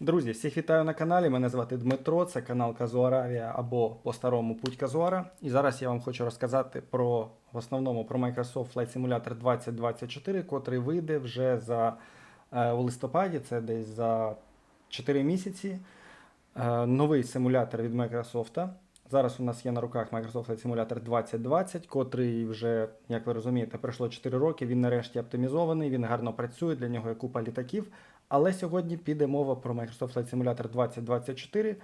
Друзі, всіх вітаю на каналі. Мене звати Дмитро, це канал Казуаравія або по-старому Путь Казуара. І зараз я вам хочу розказати про в основному про Microsoft Flight Simulator 2024, котрий вийде вже за е, у листопаді, це десь за 4 місяці. Е, новий симулятор від Microsoft. Зараз у нас є на руках Microsoft Flight Simulator 2020, котрий вже, як ви розумієте, пройшло 4 роки. Він нарешті оптимізований, він гарно працює, для нього є купа літаків. Але сьогодні піде мова про Microsoft Flight Simulator 2024.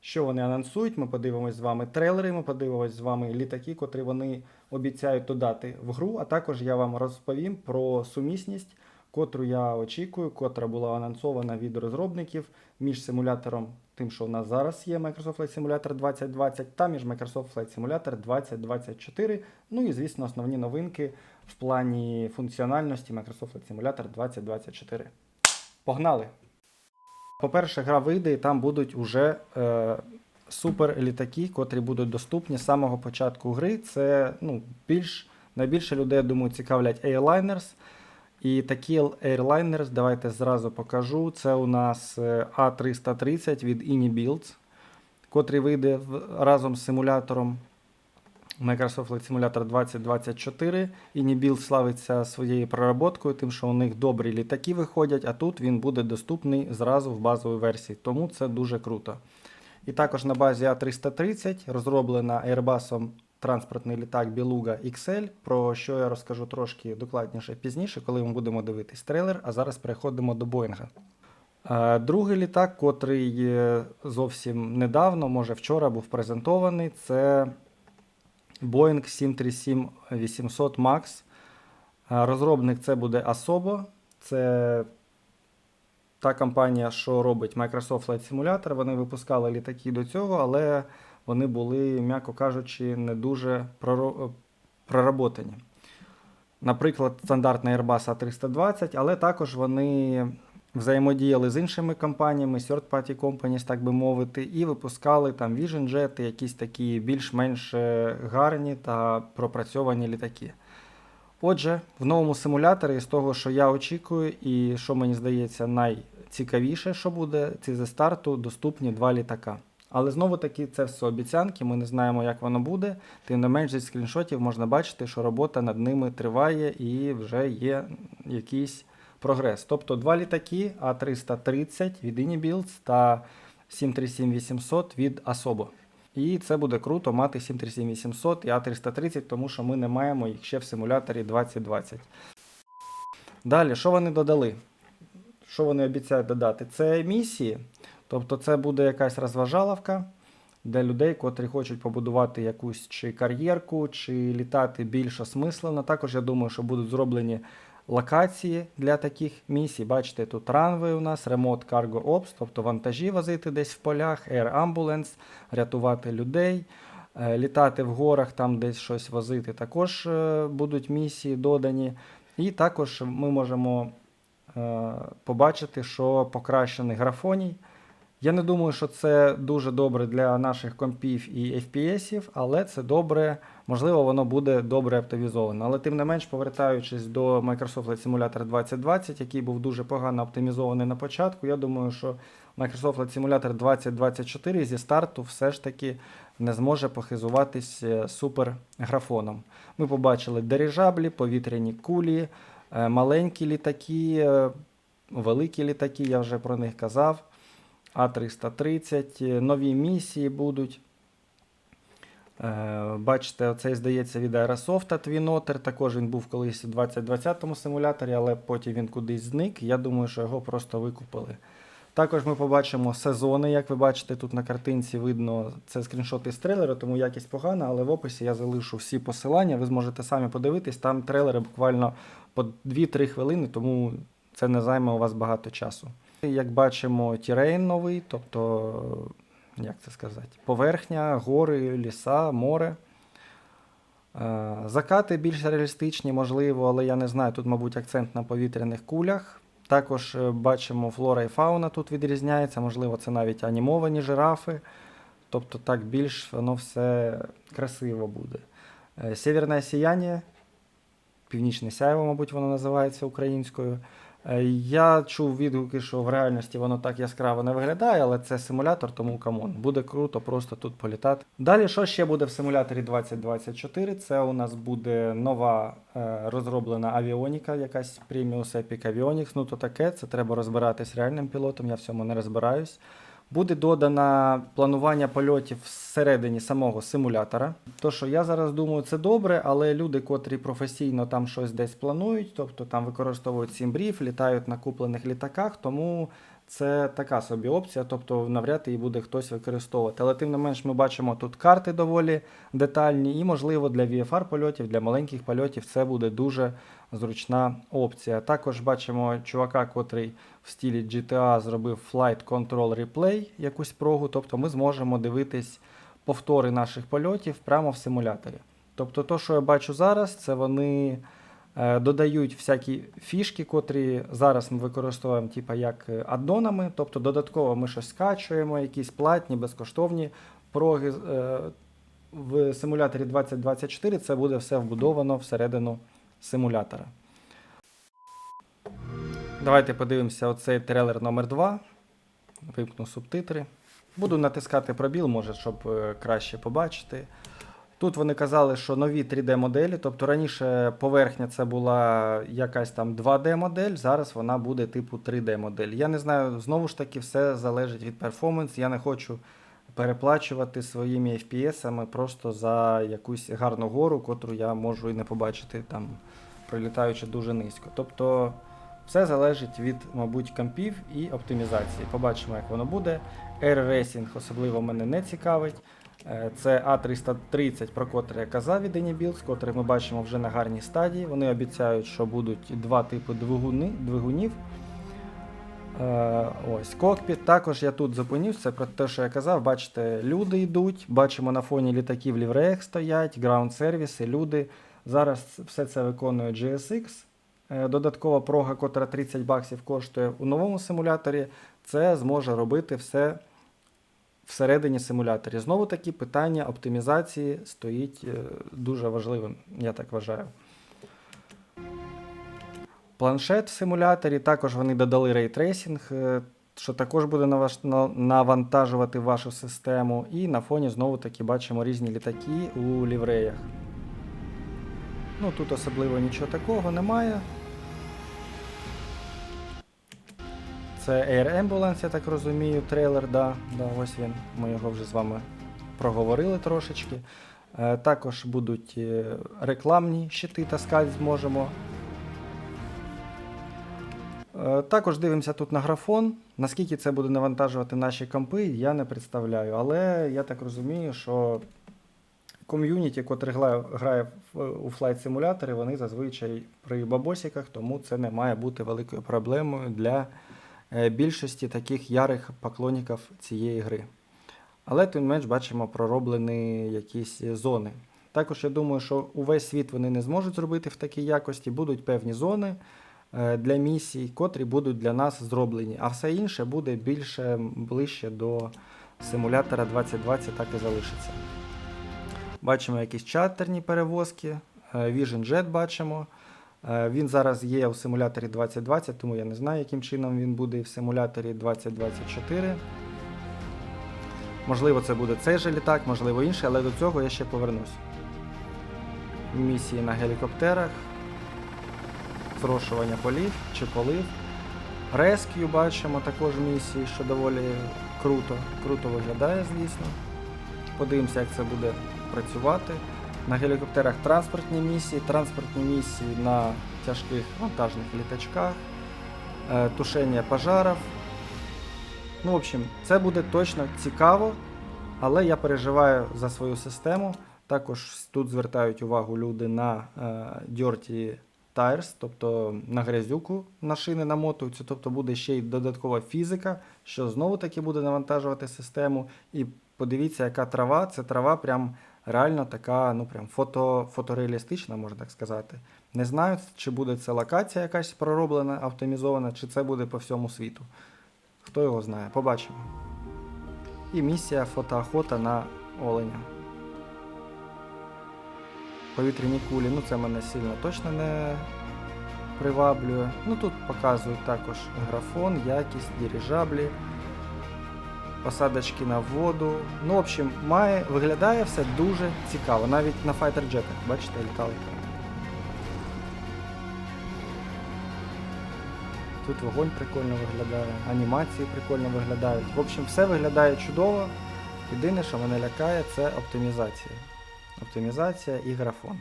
Що вони анонсують? Ми подивимось з вами трейлери, ми подивимось з вами літаки, котрі вони обіцяють додати в гру. А також я вам розповім про сумісність, котру я очікую, котра була анонсована від розробників між симулятором, тим, що у нас зараз є Microsoft Flight Simulator 2020, та між Microsoft Flight Simulator 2024. Ну і, звісно, основні новинки в плані функціональності Microsoft Flight Simulator 2024. Погнали! По-перше, гра вийде, і там будуть уже е, супер котрі будуть доступні з самого початку гри. Це ну, більш, найбільше людей, я думаю, цікавлять Airliners. І такі Airliners, давайте зразу покажу. Це у нас е, A330 від Inibuilds, котрий вийде разом з симулятором Microsoft Flight Simulator 2024. Inibuild славиться своєю проработкою, тим, що у них добрі літаки виходять, а тут він буде доступний зразу в базовій версії. Тому це дуже круто. І також на базі A330 розроблена Airbus транспортний літак Beluga XL, про що я розкажу трошки докладніше пізніше, коли ми будемо дивитись трейлер. А зараз переходимо до Боїнга. Е, Другий літак, котрий зовсім недавно, може вчора, був презентований, це Boeing 737-800 MAX. Е, Розробник це буде Asobo. Це та компанія, що робить Microsoft Flight Simulator. Вони випускали літаки до цього, але вони були, м'яко кажучи, не дуже проработані. Наприклад, стандартний Airbus A320, але також вони взаємодіяли з іншими компаніями, third-party companies, так би мовити, і випускали там Jet, якісь такі більш-менш е, гарні та пропрацьовані літаки. Отже, в новому симуляторі, з того, що я очікую, і що мені здається найцікавіше, що буде, це зі старту доступні два літака. Але знову таки це все обіцянки, ми не знаємо, як воно буде. Тим не менш, зі скріншотів можна бачити, що робота над ними триває і вже є якийсь прогрес. Тобто два літаки А330 від Inibuilds та 737-800 від Asobo. І це буде круто мати 737-800 і А330, тому що ми не маємо їх ще в симуляторі 2020. Далі, що вони додали? Що вони обіцяють додати? Це місії. Тобто це буде якась розважаловка для людей, котрі хочуть побудувати якусь чи кар'єрку, чи літати більш осмислено. Також я думаю, що будуть зроблені локації для таких місій. Бачите, тут ранвей у нас, Remote Cargo Ops, тобто вантажі возити десь в полях, Air Ambulance, рятувати людей. Е, Літати в горах, там десь щось возити, також е, будуть місії додані. І також ми можемо е, побачити, що покращений графоній. Я не думаю, що це дуже добре для наших компів і FPS, але це добре, можливо, воно буде добре оптимізовано. Але тим не менш, повертаючись до Microsoft Flight Simulator 2020, який був дуже погано оптимізований на початку, я думаю, що Microsoft Flight Simulator 2024 зі старту все ж таки не зможе похизуватись е, суперграфоном. Ми побачили дирижаблі, повітряні кулі, е, маленькі літаки, е, великі літаки, я вже про них казав. А330, е, нові місії будуть. Е, Бачите, оцей здається від Aerosoft Twin Otter. Також він був колись у 2020 симуляторі, але потім він кудись зник. Я думаю, що його просто викупили. Також ми побачимо сезони, як ви бачите, тут на картинці видно це скріншоти з трейлера, тому якість погана, але в описі я залишу всі посилання. Ви зможете самі подивитись. Там трейлери буквально по 2-3 хвилини, тому це не займе у вас багато часу. Як бачимо, тірейн новий, тобто, як це сказати, поверхня, гори, ліса, море. Е, Закати більш реалістичні, можливо, але я не знаю. Тут, мабуть, акцент на повітряних кулях. Також е, бачимо, флора і фауна тут відрізняється, можливо, це навіть анімовані жирафи. Тобто так більш воно все красиво буде. Е, Сєвєрне сіяння, північне сяйво, мабуть, воно називається українською. Е, Я чув відгуки, що в реальності воно так яскраво не виглядає, але це симулятор, тому камон. Буде круто просто тут політати. Далі, що ще буде в симуляторі 2024? Це у нас буде нова е, розроблена авіоніка, якась преміус Epic Avionics. Ну то таке, це треба розбиратись реальним пілотом, я в цьому не розбираюсь. Буде додано планування польотів всередині самого симулятора. То, що я зараз думаю, це добре, але люди, котрі професійно там щось десь планують, тобто там використовують сімбрів, літають на куплених літаках, тому це така собі опція, тобто навряд її буде хтось використовувати. Але тим не менш, ми бачимо тут карти доволі детальні, і, можливо, для VFR польотів, для маленьких польотів це буде дуже зручна опція. Також бачимо чувака, котрий в стілі GTA зробив Flight Control Replay, якусь прогу, тобто ми зможемо дивитись повтори наших польотів прямо в симуляторі. Тобто, то, що я бачу зараз, це вони е, додають всякі фішки, котрі зараз ми використовуємо типа, як е, аддонами, тобто додатково ми щось скачуємо, якісь платні, безкоштовні проги. Е, в симуляторі 2024 це буде все вбудовано всередину симулятора. Давайте подивимося оцей трейлер номер 2 Вимкну субтитри. Буду натискати пробіл, може, щоб е, краще побачити. Тут вони казали, що нові 3D-моделі, тобто раніше поверхня це була якась там 2D-модель, зараз вона буде типу 3D-модель. Я не знаю, знову ж таки, все залежить від перформанс. Я не хочу переплачувати своїми FPS-ами просто за якусь гарну гору, котру я можу і не побачити, там, прилітаючи дуже низько. Тобто все залежить від, мабуть, компів і оптимізації. Побачимо, як воно буде. Air Racing особливо мене не цікавить. Е, Це А330, про котре я казав від Anybuilds, котре ми бачимо вже на гарній стадії. Вони обіцяють, що будуть два типи двигуни, двигунів. Е, ось кокпіт. Також я тут зупинився про те, що я казав. Бачите, люди йдуть. Бачимо на фоні літаків лівреях стоять, граунд сервіси, люди. Зараз все це виконує GSX. Е, Додаткова прога, котра 30 баксів коштує у новому симуляторі, це зможе робити все всередині симуляторі. Знову таки питання оптимізації стоїть е, дуже важливим, я так вважаю. Планшет в симуляторі, також вони додали рейтрейсінг, е, що також буде навантажувати вашу систему. І на фоні знову таки бачимо різні літаки у лівреях. Ну тут особливо нічого такого немає. Це Air Ambulance, я так розумію, трейлер, да, да, ось він. Ми його вже з вами проговорили трошечки. Е, також будуть е, рекламні щити таскати зможемо. Е, Також дивимося тут на графон. Наскільки це буде навантажувати наші компи, я не представляю. Але я так розумію, що ком'юніті, котре грає у флайт симуляторі, вони зазвичай при бабосиках, тому це не має бути великою проблемою для е, більшості таких ярих поклонників цієї гри. Але тим менш бачимо пророблені якісь зони. Також я думаю, що увесь світ вони не зможуть зробити в такій якості, будуть певні зони е, для місій, котрі будуть для нас зроблені, а все інше буде більше ближче до симулятора 2020, так і залишиться. Бачимо якісь чартерні перевозки, е, Vision Jet бачимо. Е, Він зараз є у симуляторі 2020, тому я не знаю, яким чином він буде в симуляторі 2024. Можливо, це буде цей же літак, можливо інший, але до цього я ще повернусь. Місії на гелікоптерах, зрошування полів чи полив. Rescue бачимо також місії, що доволі круто, круто виглядає, звісно. Подивимося, як це буде працювати. На гелікоптерах транспортні місії, транспортні місії на тяжких вантажних літачках, е, тушення пожарів. Ну, в общем, це буде точно цікаво, але я переживаю за свою систему. Також тут звертають увагу люди на е, Dirty Tires, тобто на грязюку на шини намотуються, тобто буде ще й додаткова фізика, що знову таки буде навантажувати систему. І подивіться, яка трава. Це трава прям реально така, ну прям фото, фотореалістична, можна так сказати. Не знаю, чи буде це локація якась пророблена, автомізована, чи це буде по всьому світу. Хто його знає, побачимо. І місія фотоохота на оленя. Повітряні кулі, ну це мене сильно точно не приваблює. Ну тут показують також графон, якість, дирижаблі, посадочки на воду. Ну, в общем, має, виглядає все дуже цікаво. Навіть на Fighter Jetах, бачите, літали. Тут вогонь прикольно виглядає, анімації прикольно виглядають. В общем, все виглядає чудово. Єдине, що мене лякає, це оптимізація. Оптимізація і графон.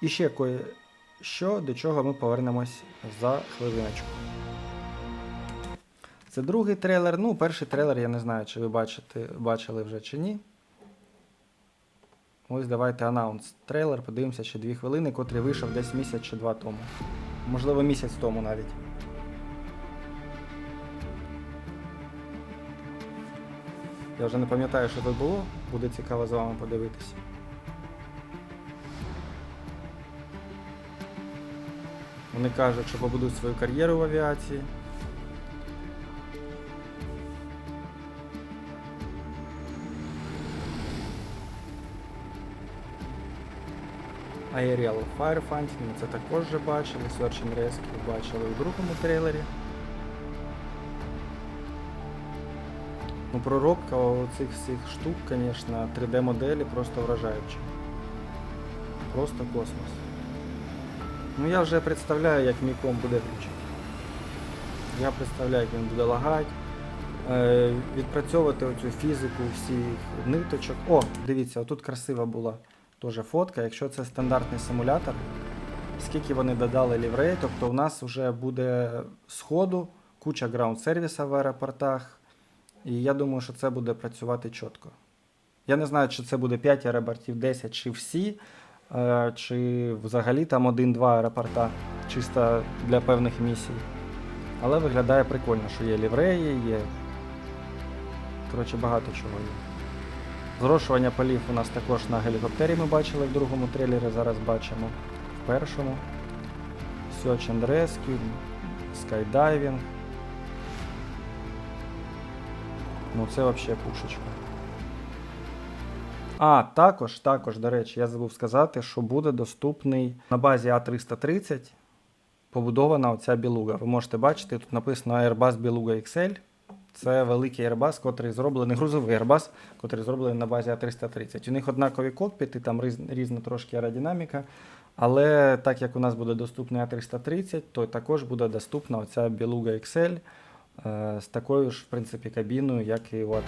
І ще кое-що, до чого ми повернемось за хвилиночку. Це другий трейлер. Ну, перший трейлер, я не знаю, чи ви бачите, бачили вже чи ні. Ось давайте анонс. Трейлер, подивимося ще дві хвилини, котрий вийшов десь місяць чи два тому. Можливо, місяць тому навіть. Я вже не пам'ятаю, що тут було. Буде цікаво з вами подивитися. Вони кажуть, що побудуть свою кар'єру в авіації. Aerial Firefighting, ми це також вже бачили, Search and Rescue бачили у другому трейлері. Ну, проробка оцих всіх штук, звісно, 3D-моделі просто вражаючі. Просто космос. Ну я вже представляю, як мій комп буде глючити. Я представляю, як він буде лагати. Е, відпрацьовувати оцю фізику всіх ниточок. О, дивіться, тут красива була теж фотка. Якщо це стандартний симулятор, скільки вони додали ліврей, тобто у нас вже буде сходу, куча граунд-сервіса в аеропортах. І я думаю, що це буде працювати чітко. Я не знаю, чи це буде 5 аеропортів, 10 чи всі, е, чи взагалі там 1-2 аеропорта, чисто для певних місій. Але виглядає прикольно, що є лівреї, є. Коротше, багато чого є. Зрошування полів у нас також на гелікоптері ми бачили в другому трейлері, зараз бачимо в першому. Search and Rescue, Skydiving. Ну це взагалі пушечка. А, також, також, до речі, я забув сказати, що буде доступний на базі А330 побудована оця білуга. Ви можете бачити, тут написано Airbus Beluga XL. Це великий Airbus, котрий зроблений, грузовий Airbus, котрий зроблений на базі А330. У них однакові кокпіти, там різна трошки аеродинаміка. Але так як у нас буде доступний А330, то також буде доступна оця Beluga XL е, з такою ж, в принципі, кабіною, як і у А330.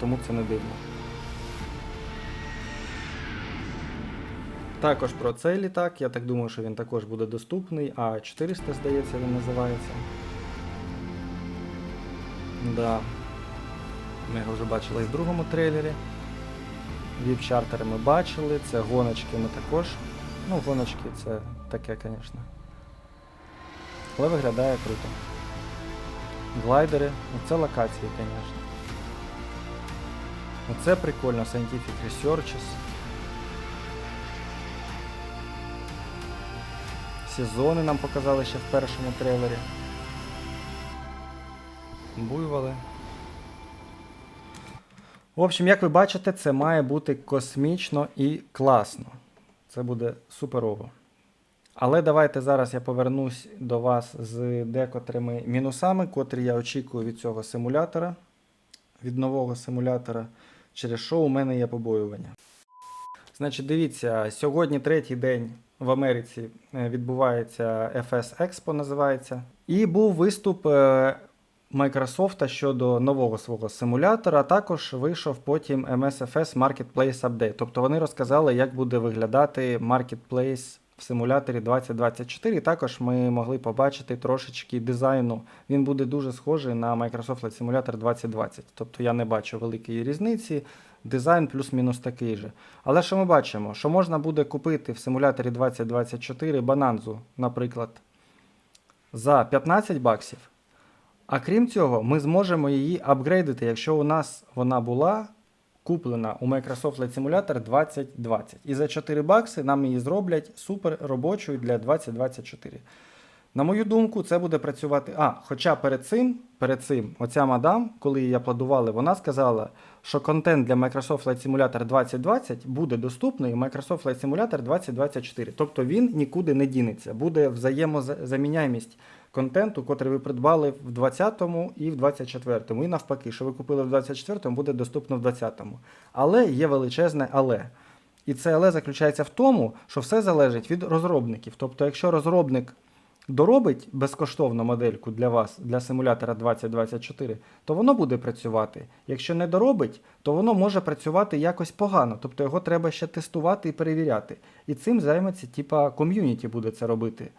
Тому це не дивно. Також про цей літак, я так думаю, що він також буде доступний. А400, здається, він називається. Да. Ми його вже бачили і в другому трейлері. Віп-чартери ми бачили, це гоночки ми також. Ну, гоночки це таке, звісно. Але виглядає круто. Глайдери, оце локації, звісно. Оце прикольно, Scientific Researches. Сезони нам показали ще в першому трейлері. Буйволи. В общем, як ви бачите, це має бути космічно і класно. Це буде суперово. Але давайте зараз я повернусь до вас з декотрими мінусами, котрі я очікую від цього симулятора, від нового симулятора, через що у мене є побоювання. Значить, дивіться, сьогодні третій день в Америці е, відбувається FS Expo, називається. І був виступ е, Microsoft щодо нового свого симулятора, також вийшов потім MSFS Marketplace Update. Тобто вони розказали, як буде виглядати Marketplace в симуляторі 2024. І також ми могли побачити трошечки дизайну. Він буде дуже схожий на Microsoft Flight Simulator 2020. Тобто я не бачу великої різниці. Дизайн плюс-мінус такий же. Але що ми бачимо? Що можна буде купити в симуляторі 2024 бананзу, наприклад, за 15 баксів. А крім цього, ми зможемо її апгрейдити, якщо у нас вона була куплена у Microsoft Flight Simulator 2020. І за 4 бакси нам її зроблять супер робочою для 2024. На мою думку, це буде працювати. А, хоча перед цим, перед цим, оця мадам, коли її аплодували, вона сказала, що контент для Microsoft Flight Simulator 2020 буде доступний у Microsoft Flight Simulator 2024. Тобто він нікуди не дінеться. Буде взаємозаміняємість контенту, котрий ви придбали в 20-му і в 24-му. І навпаки, що ви купили в 24-му, буде доступно в 20-му. Але є величезне але. І це але заключається в тому, що все залежить від розробників. Тобто, якщо розробник доробить безкоштовну модельку для вас, для симулятора 2024, то воно буде працювати. Якщо не доробить, то воно може працювати якось погано. Тобто його треба ще тестувати і перевіряти. І цим займеться, типа, ком'юніті буде це робити.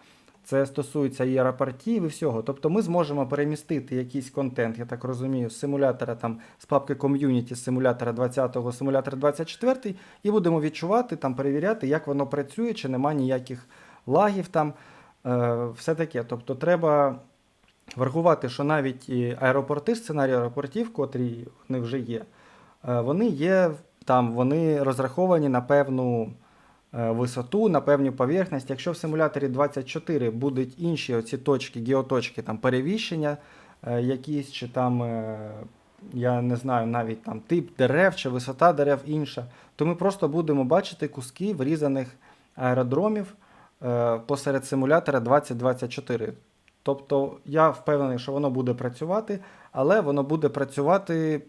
Це стосується і аеропортів, і всього. Тобто ми зможемо перемістити якийсь контент, я так розумію, з симулятора там з папки ком'юніті з симулятора 20-го, симулятора 24 і будемо відчувати, там перевіряти, як воно працює, чи нема ніяких лагів там. Е, все таке. Тобто треба врахувати, що навіть і аеропорти, сценарії аеропортів, котрі вони вже є, е, вони є там, вони розраховані на певну висоту, на певну поверхність. Якщо в симуляторі 24 будуть інші оці точки, геоточки, там перевіщення е, якісь, чи там, е, я не знаю, навіть там тип дерев чи висота дерев інша, то ми просто будемо бачити куски врізаних аеродромів е, посеред симулятора 2024. Тобто я впевнений, що воно буде працювати, але воно буде працювати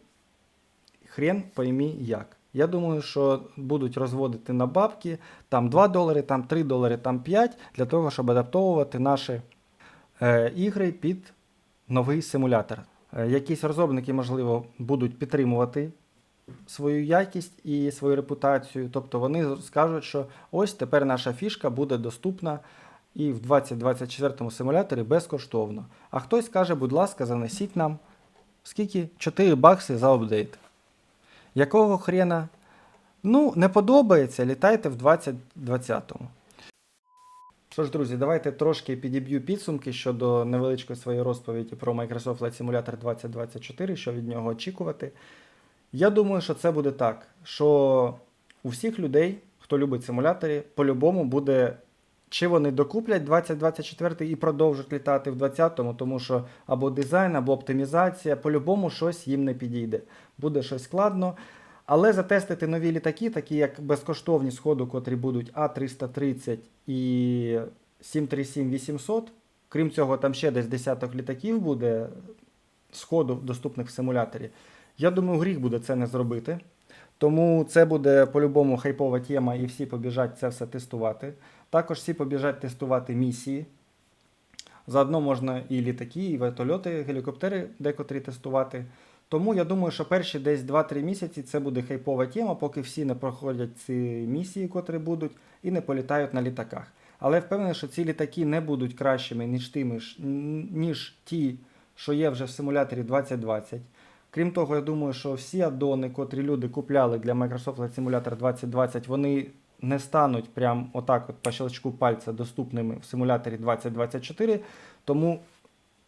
хрен поймі як. Я думаю, що будуть розводити на бабки там 2 долари, там 3 долари, там 5, для того, щоб адаптовувати наші е, ігри під новий симулятор. Е, якісь розробники, можливо, будуть підтримувати свою якість і свою репутацію. Тобто вони скажуть, що ось тепер наша фішка буде доступна і в 2024 симуляторі безкоштовно. А хтось каже, будь ласка, занесіть нам скільки 4 бакси за апдейт. Якого хрена? Ну, не подобається, літайте в 2020-му. Що ж, друзі, давайте трошки підіб'ю підсумки щодо невеличкої своєї розповіді про Microsoft Flight Simulator 2024, що від нього очікувати. Я думаю, що це буде так, що у всіх людей, хто любить симуляторі, по-любому буде, чи вони докуплять 2024 і продовжать літати в 20-му, тому що або дизайн, або оптимізація, по-любому щось їм не підійде. Буде щось складно. Але затестити нові літаки, такі як безкоштовні сходу, котрі будуть А330 і 737-800. Крім цього, там ще десь десяток літаків буде сходу доступних в симуляторі. Я думаю, гріх буде це не зробити. Тому це буде по-любому хайпова тема, і всі побіжать це все тестувати. Також всі побіжать тестувати місії. Заодно можна і літаки, і вертольоти, гелікоптери декотрі тестувати. Тому я думаю, що перші десь 2-3 місяці це буде хайпова тема, поки всі не проходять ці місії, котрі будуть, і не політають на літаках. Але впевнений, що ці літаки не будуть кращими, ніж тими, ніж ті, що є вже в симуляторі 2020. Крім того, я думаю, що всі аддони, котрі люди купляли для Microsoft Simulator 2020, вони не стануть прям отак от по щелчку пальця доступними в симуляторі 2024. Тому,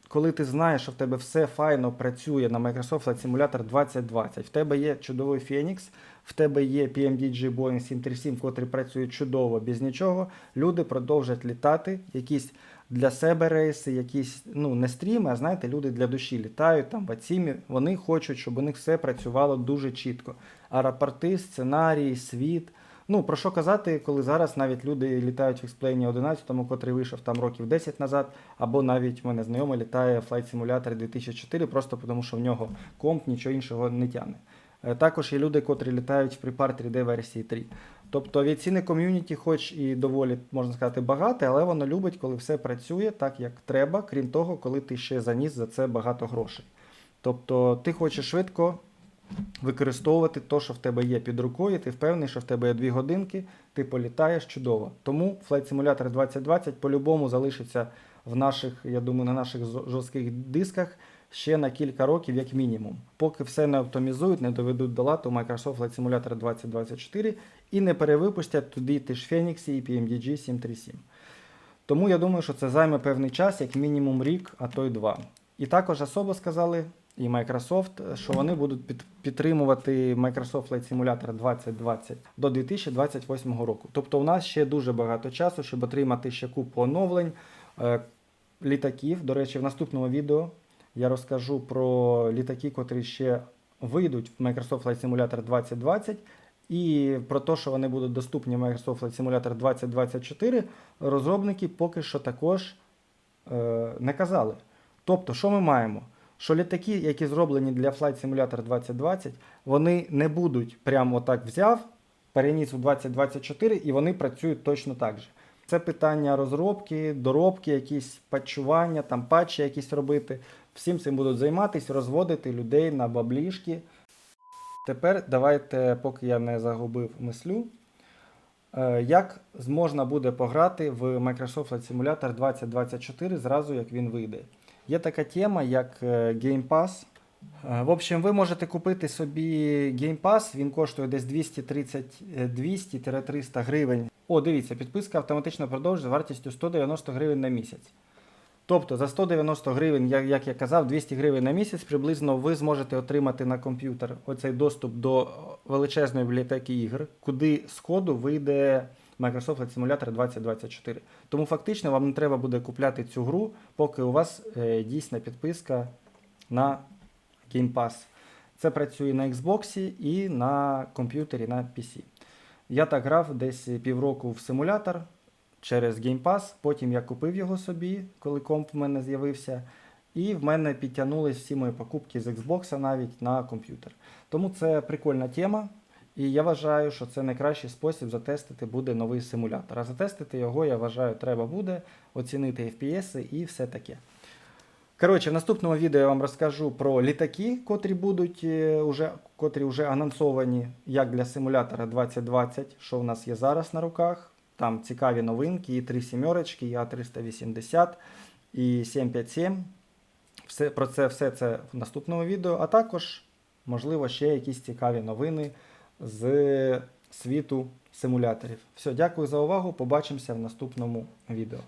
коли ти знаєш, що в тебе все файно працює на Microsoft Flight Simulator 2020, в тебе є чудовий Phoenix, в тебе є PMDG Boeing 737, котрий працює чудово, без нічого, люди продовжать літати, якісь для себе рейси, якісь, ну, не стріми, а знаєте, люди для душі літають там в Ацімі, вони хочуть, щоб у них все працювало дуже чітко. Аеропорти, сценарії, світ. Ну, про що казати, коли зараз навіть люди літають в X-Plane 11, котрий вийшов там років 10 назад, або навіть в мене знайомий літає Flight Simulator 2004, просто тому що в нього комп нічого іншого не тягне. Е, Також є люди, котрі літають в Prepar 3D версії 3. Тобто авіаційне ком'юніті, хоч і доволі, можна сказати, багате, але воно любить, коли все працює так, як треба, крім того, коли ти ще заніс за це багато грошей. Тобто ти хочеш швидко використовувати те, що в тебе є під рукою, ти впевнений, що в тебе є дві годинки, ти політаєш чудово. Тому Flight Simulator 2020 по-любому залишиться в наших, я думаю, на наших жорстких дисках ще на кілька років, як мінімум. Поки все не оптимізують, не доведуть до лату Microsoft Flight Simulator 2024 і не перевипустять туди ті ж Phoenix і PMDG 737. Тому я думаю, що це займе певний час, як мінімум рік, а то й два. І також особо сказали, і Microsoft, що вони будуть під, підтримувати Microsoft Flight Simulator 2020 до 2028 року. Тобто у нас ще дуже багато часу, щоб отримати ще купу оновлень, е, літаків. До речі, в наступному відео я розкажу про літаки, котрі ще вийдуть в Microsoft Flight Simulator 2020. І про те, що вони будуть доступні в Microsoft Flight Simulator 2024, розробники поки що також е, не казали. Тобто, що ми маємо? Що літаки, які зроблені для Flight Simulator 2020, вони не будуть прямо отак взяв, переніс у 2024 і вони працюють точно так же. Це питання розробки, доробки, якісь патчування, там патчі якісь робити. Всім цим будуть займатися, розводити людей на баблішки. Тепер давайте, поки я не загубив мислю, е, як можна буде пограти в Microsoft Flight Simulator 2024 зразу, як він вийде. Є така тема, як е, Game Pass. Е, В общем, ви можете купити собі Game Pass, він коштує десь 230 е, 200-300 гривень. О, дивіться, підписка автоматично продовжує з вартістю 190 гривень на місяць. Тобто за 190 гривень, як, як я казав, 200 гривень на місяць приблизно ви зможете отримати на комп'ютер оцей доступ до величезної бібліотеки ігр, куди з коду вийде Microsoft Flight Simulator 2024. Тому фактично вам не треба буде купляти цю гру, поки у вас е, дійсна підписка на Game Pass. Це працює на Xbox і на комп'ютері на PC. Я так грав десь півроку в симулятор через Game Pass. Потім я купив його собі, коли комп в мене з'явився. І в мене підтягнулись всі мої покупки з Xbox навіть на комп'ютер. Тому це прикольна тема. І я вважаю, що це найкращий спосіб затестити буде новий симулятор. А затестити його, я вважаю, треба буде оцінити FPS і все таке. Коротше, в наступному відео я вам розкажу про літаки, котрі будуть е, уже, котрі вже анонсовані як для симулятора 2020, що в нас є зараз на руках. Там цікаві новинки, і 3 сімерочки, і А380, і 757. Все, про це все це в наступному відео, а також, можливо, ще якісь цікаві новини з світу симуляторів. Все, дякую за увагу. Побачимося в наступному відео.